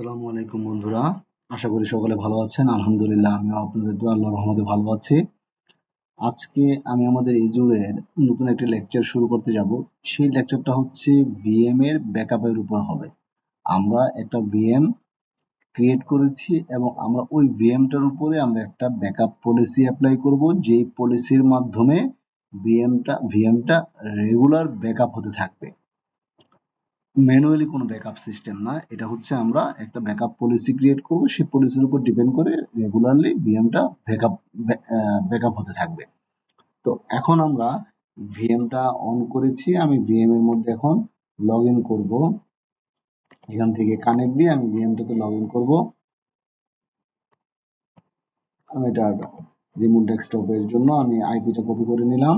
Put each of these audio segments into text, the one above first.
আসসালামু আলাইকুম বন্ধুরা। আশা করি সকলে ভালো আছেন। আলহামদুলিল্লাহ, আমিও আপনাদের দোয়া, আল্লাহর রহমতে ভালো আছি। আজকে আমি আমাদের এজুরের নতুন একটি লেকচার শুরু করতে যাব। সেই লেকচারটা হচ্ছে ভিএম এর ব্যাকআপের উপর হবে। আমরা একটা ভিএম ক্রিয়েট করেছি এবং আমরা ওই ভিএমটার উপরে আমরা একটা ব্যাকআপ পলিসি অ্যাপ্লাই করব, যেই পলিসির মাধ্যমে ভিএমটা ভিএমটা রেগুলার ব্যাকআপ হতে থাকবে। ম্যানুয়ালি কোনো ব্যাকআপ সিস্টেম না। এটা হচ্ছে আমরা একটা ব্যাকআপ পলিসি ক্রিয়েট করব। সেই পলিসির উপর ডিপেন্ড করে রেগুলারলি ভিএমটা ব্যাকআপ ব্যাকআপ হতে থাকবে। তো এখন আমরা ভিএমটা অন করেছি। আমি ভিএম এর মধ্যে এখন লগ ইন করব। এখান থেকে কানেক্ট দিয়ে আমি ভিএমটাতে লগ ইন করব। আমি এটা রিমোট ডেস্কটপের জন্য আমি আইপিটা কপি করে নিলাম।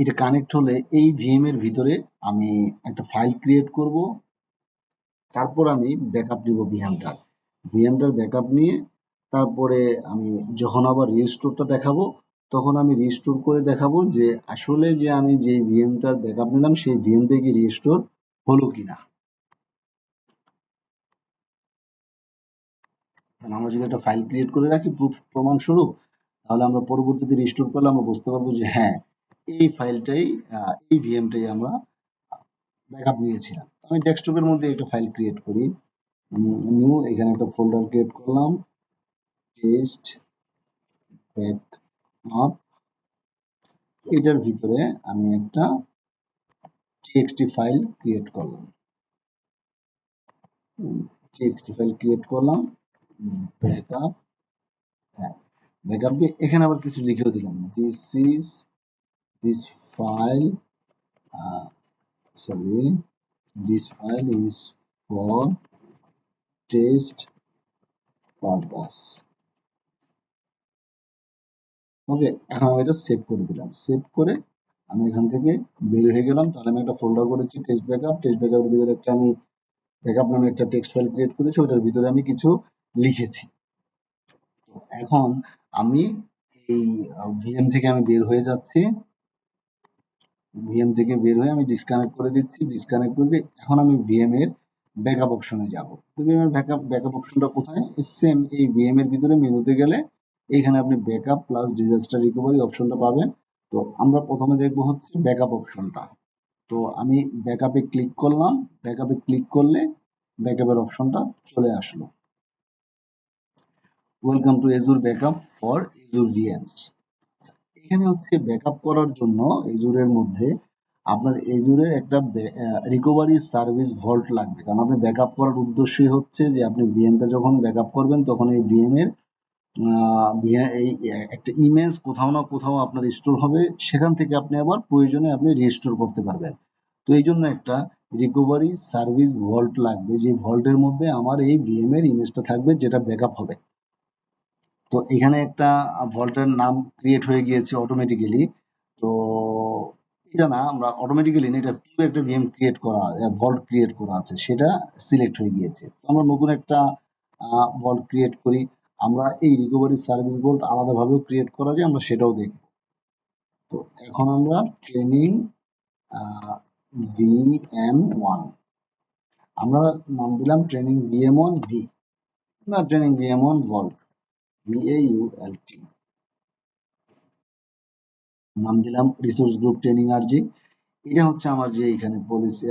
এটা কানেক্ট হলে এই ভিএম এর ভিতরে আমি একটা ফাইল ক্রিয়েট করব। তারপর আমি ব্যাকআপ নিব ভিএমটার ভিএমটার ব্যাকআপ নিয়ে তারপরে আমি যখন আবার রিস্টোরটা দেখাবো, তখন আমি রিস্টোর করে দেখাবো যে আসলে যে আমি যে ভিএমটার ব্যাকআপ নিলাম, সেই ভিএমটা কি রিস্টোর হলো কিনা। আমরা যদি একটা ফাইল ক্রিয়েট করে রাখি প্রমাণস্বরূপ তাহলে আমরা পরবর্তীতে রিস্টোর করলে আমরা বুঝতে পারব যে হ্যাঁ এই ফাইলটাই এই ভিএমটাই আমরা ব্যাকআপ নিয়েছিলাম। আমি ডেস্কটপের মধ্যে একটা ফাইল ক্রিয়েট করি। নিউ, এখানে একটা ফোল্ডার ক্রিয়েট করলাম। Test backup. এটার ভিতরে আমি একটা টিএক্সটি ফাইল ক্রিয়েট করলাম। টিএক্সটি ফাইল ক্রিয়েট করলাম। ব্যাকআপ। হ্যাঁ ব্যাকআপ দিয়ে এখানে আবার কিছু লিখেও দিলাম this is this file uh, sorry this file is for test purpose. Okay এখন এটা সেভ করে দিলাম। সেভ করে আমি এখান থেকে বের হয়ে গেলাম। তাহলে আমি একটা ফোল্ডার করেছি টেস্ট ব্যাকআপ টেস্ট ব্যাকআপের ভিতরে একটা আমি ব্যাকআপ নামে একটা টেক্সট ফাইল ক্রিয়েট করেছি। ওটার ভিতরে আমি কিছু লিখেছি। এখন আমি এই ভিএম থেকে আমি বের হয়ে যাচ্ছি। ভিএম থেকে বের হয়ে আমি ডিসকানেক্ট করে দিচ্ছি। ডিসকানেক্ট করে দিয়ে এখন আমি ভিএম এর ব্যাকআপ অপশনে যাব। তো ভিএম এর ব্যাকআপ ব্যাকআপ অপশনটা কোথায়? সেম এই ভিএম এর ভিতরে মেনুতে গেলে এখানে আপনি ব্যাকআপ প্লাস ডিজাস্টার রিকভারি অপশনটা পাবেন। তো আমরা প্রথমে দেখব হচ্ছে ব্যাকআপ অপশনটা তো আমি ব্যাকআপে ক্লিক করলাম। ব্যাকআপে ক্লিক করলে ব্যাকআপের অপশনটা চলে আসলো। Welcome to Azure backup for Azure VMs এখানে হচ্ছে ব্যাকআপ করার জন্য এজুরের মধ্যে আপনার এজুরের একটা রিকভারি সার্ভিস ভল্ট লাগবে। কারণ আপনি ব্যাকআপ করার উদ্দেশ্যই হচ্ছে যে আপনি ভিএমটা যখন ব্যাকআপ করবেন তখন এই ভিএম এর এই একটা ইমেজ কোথাও না কোথাও আপনার স্টোর হবে। সেখান থেকে আপনি আবার প্রয়োজনে আপনি রিস্টোর করতে পারবেন। তো এই জন্য একটা রিকভারি সার্ভিস ভল্ট লাগবে। যে ভল্টের মধ্যে আমার এই ভিএম এর ইমেজটা থাকবে যেটা ব্যাকআপ হবে। তো এখানে একটা ভল্টের নাম ক্রিয়েট হয়ে গিয়েছে অটোমেটিক্যালি তো এটা না, আমরা অটোমেটিক্যালি না, এটা পুরো একটা ভিএম ক্রিয়েট করা ভল্ট ক্রিয়েট করা আছে, সেটা সিলেক্ট হয়ে গিয়েছে। তো আমরা নতুন একটা ভল্ট ক্রিয়েট করি। আমরা এই রিকভারি সার্ভিস ভল্ট আলাদাভাবেও ক্রিয়েট করা যায়, আমরা সেটাও দেখব। তো এখন আমরা ট্রেনিং ভিএম ওয়ান আমরা নাম দিলাম ট্রেনিং ভিএম ওয়ান ভি না training VM one vault V A U L T নাম দিলাম রিসোর্স গ্রুপ ট্রেনিং আরজি এটা হচ্ছে আমার যে এখানে পলিসি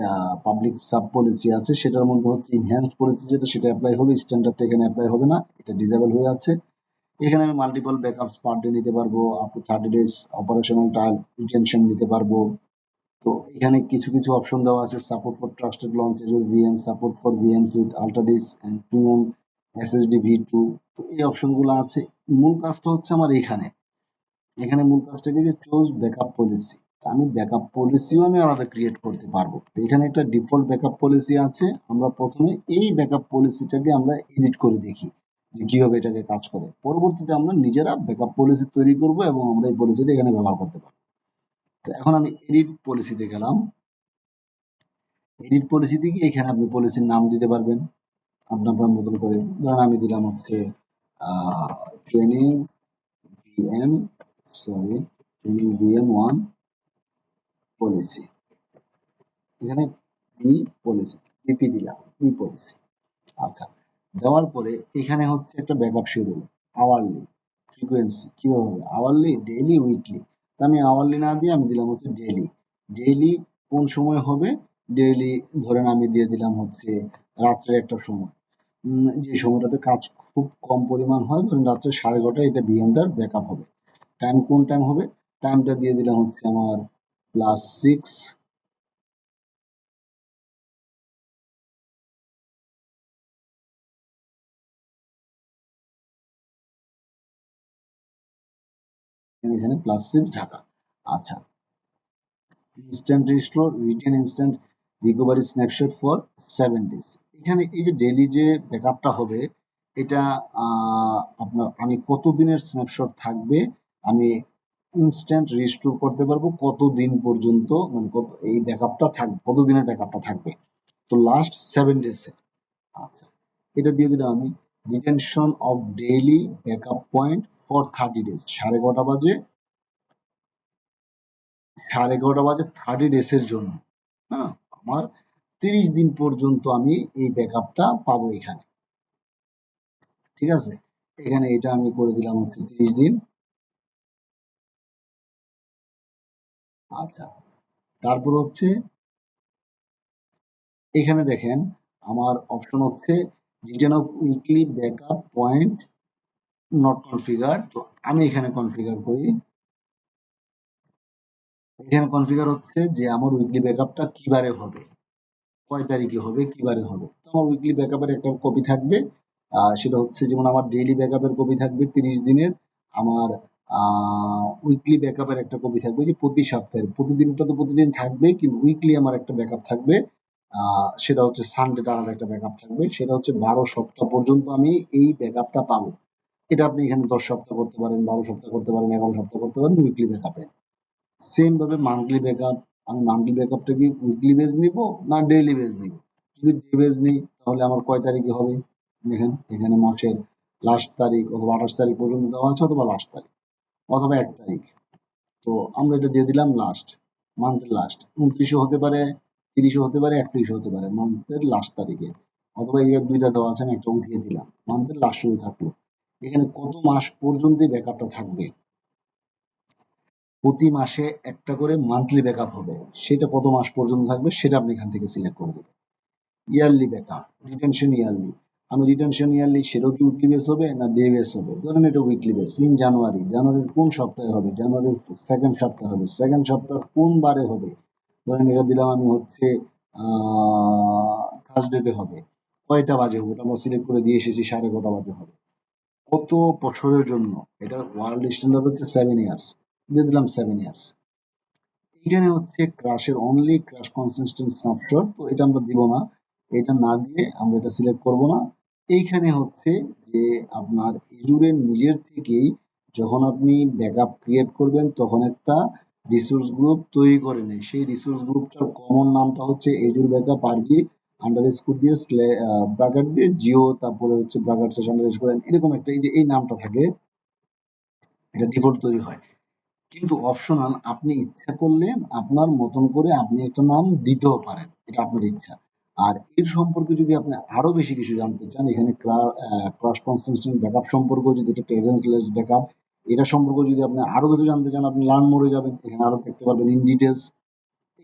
পাবলিক সাব পলিসি আছে, সেটার মধ্যে হচ্ছে ইনহ্যান্সড পলিসি যেটা, সেটা অ্যাপ্লাই হবে স্ট্যান্ডার্ডটা এখানে অ্যাপ্লাই হবে না, এটা ডিজেবল হয়ে আছে। এখানে আমি মাল্টিপল ব্যাকআপস পার ডে নিতে পারব up to thirty days operational time retention নিতে পারব। তো এখানে কিছু কিছু অপশন দেওয়া আছে support for trusted launches VM support for VM with ultra disks and premium SSD V two এই অপশনগুলো আছে। মূল কাজটা হচ্ছে আমার এখানে। এখানে মূল কাজটা কি? যে চুজ ব্যাকআপ পলিসি আমি ব্যাকআপ পলিসিও আমি আলাদা ক্রিয়েট করতে পারব। এখানে একটা ডিফল্ট ব্যাকআপ পলিসি আছে। আমরা প্রথমে এই ব্যাকআপ পলিসিটাকে আমরা এডিট করে দেখি যে কীভাবে এটাকে কাজ করে। পরবর্তীতে আমরা নিজেরা ব্যাকআপ পলিসি তৈরি করব এবং আমরা এই পলিসিটা এখানে ব্যবহার করতে পারব। তো এখন আমি এডিট পলিসিতে গেলাম। এডিট পলিসিতে গিয়ে এখানে আপনি পলিসির নাম দিতে পারবেন। আপনার আপনার মতন করে, ধরেন আমি দিলাম হচ্ছে training VM sorry training VM one policy এখানে পি পলিসি পিপি দিলাম পি পলিসি আচ্ছা দেওয়ার পরে এখানে হচ্ছে একটা ব্যাকআপ শিডিউল আওয়ারলি ফ্রিকোয়েন্সি কীভাবে হবে? আওয়ারলি ডেইলি উইকলি তা আমি আওয়ারলি না দিয়ে আমি দিলাম হচ্ছে ডেইলি ডেইলি কোন সময় হবে? ডেইলি ধরেন আমি দিয়ে দিলাম হচ্ছে রাত্রে একটা সময়। যে সময়টাতে কাজ খুব কম পরিমাণ হয়, ধরেন রাত্রে সাড়ে এগারোটায় এটা বিএমটার ব্যাকআপ হবে। টাইম কোন টাইম হবে? টাইমটা দিয়ে দিলাম হচ্ছে আমার প্লাস সিক্স এখানে প্লাস সিক্স ঢাকা। আচ্ছা। Instant restore retain instant recovery snapshot for seven days এখানে এই যে ডেইলি যে ব্যাকআপটা হবে, এটা আপনার আমি কত দিনের স্ন্যাপশট থাকবে, আমি ইনস্ট্যান্ট রিস্টোর করতে পারব কত দিন পর্যন্ত মানে কত, এই ব্যাকআপটা থাকবে কত দিনের ব্যাকআপটা থাকবে? তো লাস্ট সেভেন ডেজে এটা দিয়ে দিলাম আমি retention of daily backup point for thirty days সাড়ে কটা বাজে, সাড়ে এগারোটা বাজে থার্টি ডেজের জন্য। হ্যাঁ আমার তিরিশ দিন পর্যন্ত আমি এই ব্যাকআপটা পাবো এখানে। ঠিক আছে? এখানে এটা আমি করে দিলাম হচ্ছে তিরিশ দিন। আচ্ছা। তারপর হচ্ছে এখানে দেখেন, আমার অপশন হচ্ছে return of weekly backup point not configure তো আমি এখানে কনফিগার করি। এখানে কনফিগার হচ্ছে যে আমার উইকলি ব্যাকআপটা কিবারে হবে। কয় তারিখে হবে কিবারে হবে? তো আমার উইকলি ব্যাকআপের একটা কপি থাকবে। সেটা হচ্ছে যেমন আমার ডেইলি ব্যাকআপের কপি থাকবে তিরিশ দিনের, আমার উইকলি ব্যাকআপের একটা কপি থাকবে যে প্রতি সপ্তাহের, প্রতিদিনটা তো প্রতিদিন থাকবে, কিন্তু উইকলি আমার একটা ব্যাকআপ থাকবে। সেটা হচ্ছে সানডেটা আলাদা একটা ব্যাকআপ থাকবে। সেটা হচ্ছে বারো সপ্তাহ পর্যন্ত আমি এই ব্যাকআপটা পাবো। এটা আপনি এখানে দশ সপ্তাহ করতে পারেন, বারো সপ্তাহ করতে পারেন, এগারো সপ্তাহ করতে পারেন উইকলি ব্যাকআপে সেম ভাবে মান্থলি ব্যাকআপ আমি মান্থলি ব্যাকআপটা কি উইকলি বেজ নিব না ডেইলি বেজ নিব? যদি ডে বেজ নিই, তাহলে আমার কয় তারিখে হবে? দেখেন, এখানে মাসের লাস্ট তারিখ অথবা আঠাশ তারিখ পর্যন্ত দেওয়া আছে অথবা লাস্ট তারিখ, অথবা এক তারিখ। তো আমরা এটা দিয়ে দিলাম লাস্ট মান্থের লাস্ট উনত্রিশও হতে পারে, তিরিশও হতে পারে, একত্রিশও হতে পারে মান্থের লাস্ট তারিখে। অথবা এই দুইটা দেওয়া আছে, আমি একটা উঠিয়ে দিলাম। মান্থের লাস্ট শুরু থাকল। এখানে কত মাস পর্যন্ত ব্যাকআপটা থাকবে? প্রতি মাসে একটা করে মান্থলি ব্যাকআপ হবে। সেটা কত মাস পর্যন্ত থাকবে সেটা আপনি এখান থেকে সিলেক্ট করে দেবেন। ইয়ারলি ব্যাকআপ রিটেনশন ইয়ারলি আমি রিটেনশন ইয়ারলি সেটাও কি উইকলি বেস হবে না ডে বেস হবে? ধরেন এটা উইকলি বেস তিন জানুয়ারি, জানুয়ারির কোন সপ্তাহে হবে? জানুয়ারির সেকেন্ড সপ্তাহে হবে। সেকেন্ড সপ্তাহ কোন বারে হবে? ধরেন এটা দিলাম আমি হচ্ছে থার্সডেতে হবে। কয়টা বাজে হবে? ওটা আমরা সিলেক্ট করে দিয়ে এসেছি, সাড়ে কটা বাজে হবে। কত বছরের জন্য? এটা ওয়ার্ল্ড স্ট্যান্ডার্ড হচ্ছে সেভেন ইয়ার্স দিয়ে দিলাম সেভেন ইয়ার্স এখানে হচ্ছে ক্রাশের অনলি ক্রাশ কনসিস্টেন্ট স্ন্যাপশট তো এটা আমরা দিব না। এটা না দিয়ে আমরা এটা সিলেক্ট করব না। এইখানে হচ্ছে যে আপনার এজুরের নিজের থেকেই যখন আপনি ব্যাকআপ ক্রিয়েট করবেন, তখন একটা রিসোর্স গ্রুপ তৈরি করে নেয়। সেই রিসোর্স গ্রুপটার কমন নামটা হচ্ছে Azure backup RG underscore দিয়ে ব্রাকেট দিয়ে জিও তারপরে হচ্ছে ব্রাকেট শেষ আন্ডার স্কোর এরকম একটা এই যে এই নামটা থাকে, এটা ডিফল্ট তৈরি হয়। কিন্তু অপশনাল আপনি ইচ্ছা করলে আপনার মতন করে আপনি একটা নাম দিতেও পারেন। এটা আপনার ইচ্ছা। আর এর সম্পর্কে যদি আপনি আরও বেশি কিছু জানতে চান, এখানে ক্রাশ কনসিস্টেন্ট ব্যাকআপ সম্পর্ক যদি এটা প্রেজেন্সলেস ব্যাকআপ এটা সম্পর্কে যদি আপনি আরও কিছু জানতে চান, আপনি লার্ন মোড়ে যাবেন, এখানে আরও দেখতে পারবেন ইন ডিটেলস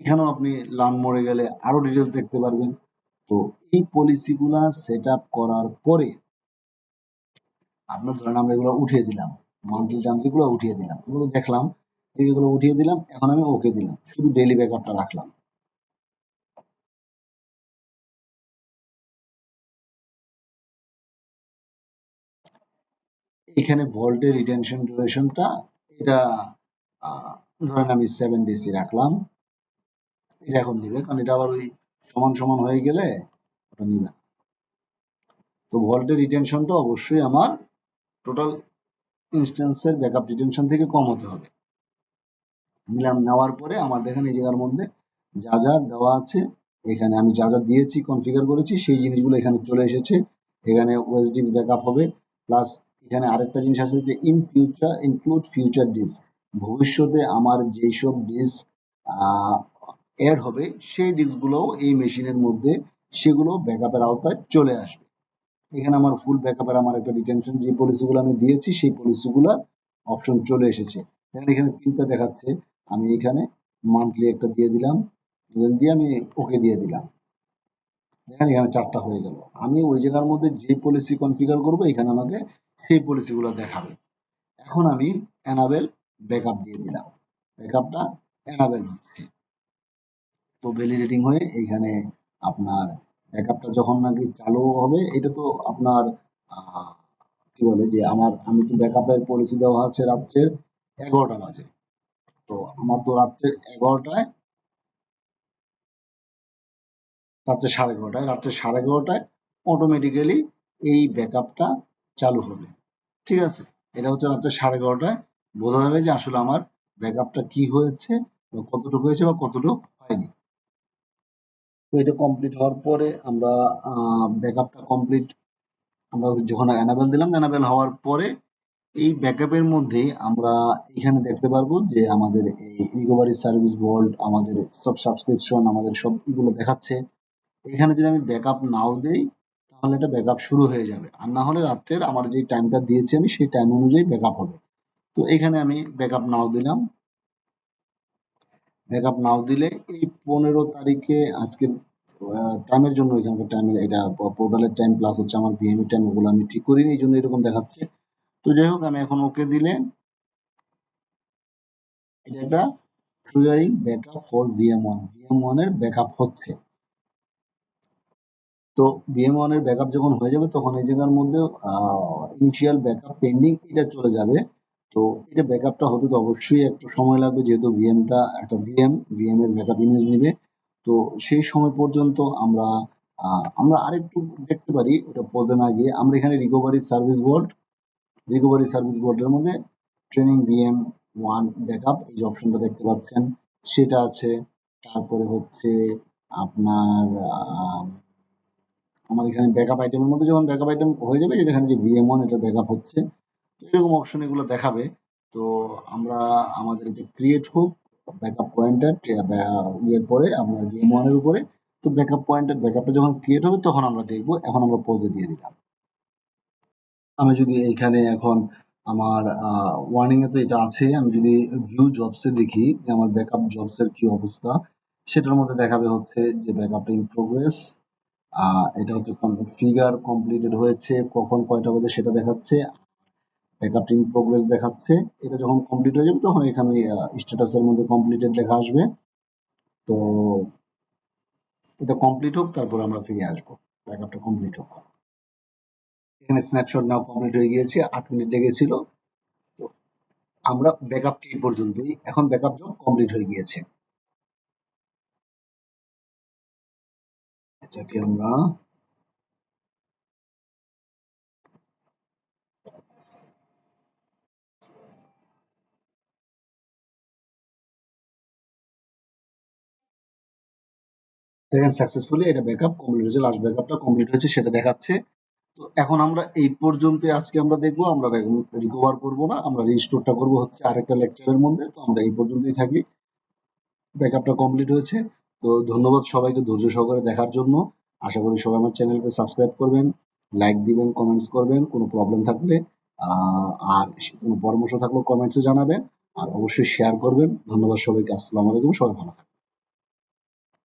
এখানেও আপনি লার্ন মোড়ে গেলে আরও ডিটেলস দেখতে পারবেন। তো এই পলিসিগুলা সেট আপ করার পরে আপনার ধরেন আমরা এগুলো উঠিয়ে দিলাম। মান্থলি গুলো উঠিয়ে দিলাম। এগুলো দেখলাম এগুলো উঠিয়ে দিলাম, এখন আমি ওকে দিলাম। শুধু ডেইলি ব্যাকআপটা রাখলাম। এখানে ভোল্টের রিটেনশন ডিউরেশনটা এটা ধরেন আমি সেভেন ডিসি রাখলাম। এটা এখন নিবে কারণ এটা আবার ওই সমান সমান হয়ে গেলে ওটা নিবে। তো ভোল্টের রিটেনশনটা অবশ্যই আমার টোটাল ইনস্ট্যান্সের ব্যাকআপ রিটেনশন থেকে কম হতে হবে। নিলাম নেওয়ার পরে আমার দেখেন এই জায়গার মধ্যে যা যা দেওয়া আছে, এখানে আমি যা যা দিয়েছি কনফিগার করেছি, সেই জিনিসগুলো এখানে চলে এসেছে। এখানে ওয়েসডিক্স ব্যাকআপ হবে প্লাস এখানে আরেকটা জিনিস আছে যে in future include future disk ভবিষ্যতে আমার যেসব ডিস্ক অ্যাড হবে, সেই ডিস্কগুলো এই মেশিনের মধ্যে সেগুলো ব্যাকআপের আওতায় চলে আসবে। এখানে আমার ফুল ব্যাকআপের আমার একটা রিটেনশন যে পলিসিগুলো আমি দিয়েছি, সেই পলিসিগুলো অপশন চলে এসেছে। দেখেন এখানে তিনটা দেখাচ্ছে। আমি এখানে মান্থলি একটা দিয়ে দিলাম দিয়ে আমি ওকে দিয়ে দিলাম। দেখেন এখানে চারটা হয়ে গেল। আমি ওই জায়গার মধ্যে যে পলিসি কনফিগার করব, এখানে আমাকে সেই পলিসিগুলো দেখাবে। এখন আমি এনাবেল ব্যাকআপ দিয়ে দিলাম। ব্যাকআপটা এনাবেল হচ্ছে তো ভ্যালিডেটিং হয়ে এইখানে আপনার ব্যাকআপটা যখন নাকি চালু হবে, এটা তো আপনার কি বলে যে আমার, আমি তো ব্যাকআপের পলিসি দেওয়া আছে রাত্রের এগারোটা বাজে। তো আমার তো রাত্রে এগারোটায় রাত্রে সাড়ে এগারোটায় রাত্রে সাড়ে এগারোটায় অটোমেটিক্যালি এই ব্যাকআপটা চালু হবে। ঠিক আছে? এটা হচ্ছে রাত্রে সাড়ে এগারোটায় বোঝা যাবে যে আসলে আমার ব্যাকআপটা কি হয়েছে কতটুকু হয়েছে বা কতটুকু হয়নি। তো এটা কমপ্লিট হওয়ার পরে আমরা ব্যাকআপটা কমপ্লিট আমরা যখন অ্যানাবেল দিলাম অ্যানাবেল হওয়ার পরে এই ব্যাকআপের মধ্যে আমরা এখানে দেখতে পারব যে আমাদের এই রিকভারি সার্ভিস ভল্ট আমাদের সব সাবস্ক্রিপশন আমাদের সব এগুলো দেখাচ্ছে। এখানে যদি আমি ব্যাকআপ নাও দেই, তাহলে এটা ব্যাকআপ শুরু হয়ে যাবে। আর না হলে রাত্রের আমার যে টাইমটা দিয়েছি আমি, সেই টাইম অনুযায়ী ব্যাকআপ হবে। তো এখানে আমি ব্যাকআপ নাও দিলাম। ব্যাকআপ নাও দিলে এই পনেরো তারিখে আজকে টাইমের জন্য এখানকার টাইমের এটা পোর্টালের টাইম প্লাস হচ্ছে আমার বিএমই টাইম ওগুলো আমি ঠিক করিনি, এই জন্য এরকম দেখাচ্ছে। তো যাই হোক, আমি এখন ওকে দিলে এটা একটা triggering backup for VM one VM ওয়ানের ব্যাকআপ হচ্ছে। তো ভিএম ওয়ানের ব্যাকআপ যখন হয়ে যাবে, তখন এই জায়গার মধ্যে ইনিশিয়াল ব্যাকআপ পেন্ডিং এটা চলে যাবে। তো এটা ব্যাকআপটা হতে তো অবশ্যই একটা সময় লাগবে, যেহেতু ভিএমটা একটা ভিএম ভিএম এর ব্যাকআপ ইমেজ নিবে। তো সেই সময় পর্যন্ত আমরা আমরা আরেকটু দেখতে পারি ওটা পদে না গিয়ে আমরা এখানে recovery service board recovery service বোর্ডের মধ্যে ট্রেনিং ভিএম ওয়ান ব্যাকআপ এই যে অপশনটা দেখতে পাচ্ছেন। সেটা আছে, তারপরে হচ্ছে আপনার আমার এখানে ব্যাকআপ আইটেমের মধ্যে যখন ব্যাকআপ আইটেম হয়ে যাবে যেখানে যে ভিএম ওয়ান এটা ব্যাকআপ হচ্ছে এরকম অপশন এগুলো দেখাবে। তো আমরা আমাদের এটা ক্রিয়েট হোক ব্যাকআপ পয়েন্টার ইয়ের পরে আমরা ভিএম ওয়ানের উপরে, তো ব্যাকআপ পয়েন্টার ব্যাকআপটা যখন ক্রিয়েট হবে তখন আমরা দেখব, এখন আমরা পজে দিয়ে দিলাম। আমি যদি এইখানে এখন আমার ওয়ার্নিং এ তো এটা আছে, আমি যদি ভিউ জবসে দেখি যে আমার ব্যাকআপ জবসের কি অবস্থা, সেটার মধ্যে দেখাবে হচ্ছে যে ব্যাকআপটা ইন প্রোগ্রেস এটা হচ্ছে ফিগার কমপ্লিটেড হয়েছে, কখন কয়টা বাজে সেটা দেখাচ্ছে ব্যাকআপ ইন প্রোগ্রেস দেখাচ্ছে। এটা যখন কমপ্লিট হয়ে যাবে, তখন এখানে স্ট্যাটাসের মধ্যে কমপ্লিটেড লেখা আসবে। তো এটা কমপ্লিট হোক, তারপর আমরা ফিরে আসব। ব্যাকআপটা কমপ্লিট হোক। এখানে স্ন্যাপশট নাও কমপ্লিট হয়ে গিয়েছে, আট মিনিট লেগেছিল তো আমরা ব্যাকআপটি এই পর্যন্তই। এখন ব্যাকআপ জব কমপ্লিট হয়ে গিয়েছে। এটাকে আমরা দেখেন সাকসেসফুলি এটা ব্যাকআপ কমপ্লিট হয়েছে লাস্ট ব্যাকআপটা কমপ্লিট হয়েছে, সেটা দেখাচ্ছে। তো এখন আমরা এই পর্যন্ত আজকে আমরা দেখব, আমরা রিকভার করব না, আমরা রিস্টোরটা করব হচ্ছে আরেকটা লেকচারের মধ্যে। তো আমরা এই পর্যন্তই থাকি। ব্যাকআপটা কমপ্লিট হয়েছে। তো ধন্যবাদ সবাইকে ধৈর্য সহকারে দেখার জন্য। আশা করি সবাই আমার চ্যানেলকে সাবস্ক্রাইব করবেন লাইক দিবেন কমেন্টস করবেন, কোনো প্রবলেম থাকলে আর কোনো পরামর্শ থাকলেও কমেন্টসে জানাবেন, আর অবশ্যই শেয়ার করবেন। ধন্যবাদ সবাইকে, আসসালামু আলাইকুম, সবাই ভালো থাকবেন।